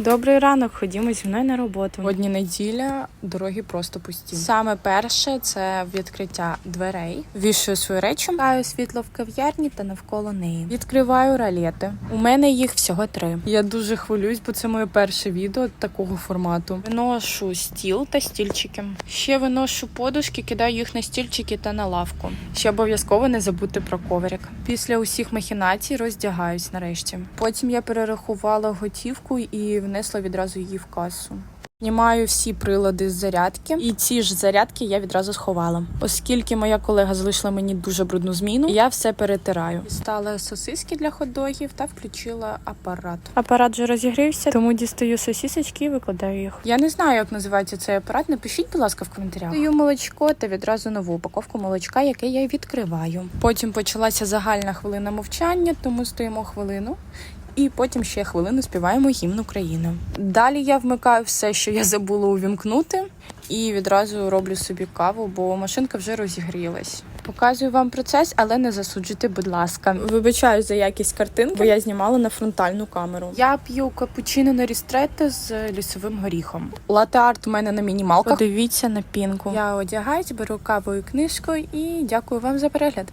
Добрий ранок, ходімо зі мною на роботу. Сьогодні неділя, дороги просто пусті. Саме перше це відкриття дверей. Вішую свої речі, Шукаю світло в кав'ярні та навколо неї. відкриваю ралети. У мене їх всього три. Я дуже хвилююсь, бо це моє перше відео такого формату. Виношу стіл та стільчики. Ще виношу подушки, кидаю їх на стільчики та на лавку. Ще обов'язково не забудьте про коврик. Після усіх махінацій роздягаюсь нарешті. Потім я перерахувала готівку і внесла відразу її в касу. Знімаю всі прилади з зарядки, і ці ж зарядки я відразу сховала. Оскільки моя колега залишила мені дуже брудну зміну, я все перетираю. Дістала сосиски для хот-догів та включила апарат. Апарат вже розігрівся, тому дістаю сосісочки і викладаю їх. Я не знаю, як називається цей апарат. Напишіть, будь ласка, в коментарях. Даю молочко та відразу нову упаковку молочка, яке я відкриваю. Потім почалася загальна хвилина мовчання, тому стоїмо хвилину. І потім ще хвилину співаємо гімн України. Далі я вмикаю все, що я забула увімкнути, і відразу роблю собі каву, бо машинка вже розігрілась. Показую вам процес, але не засуджуйте, будь ласка. Вибачаю за якість картинки, бо я знімала на фронтальну камеру. Я п'ю капучино на рістретто з лісовим горіхом. Лате-арт у мене на мінімалках. Подивіться на пінку. Я одягаюсь, беру каву і книжку і дякую вам за перегляд.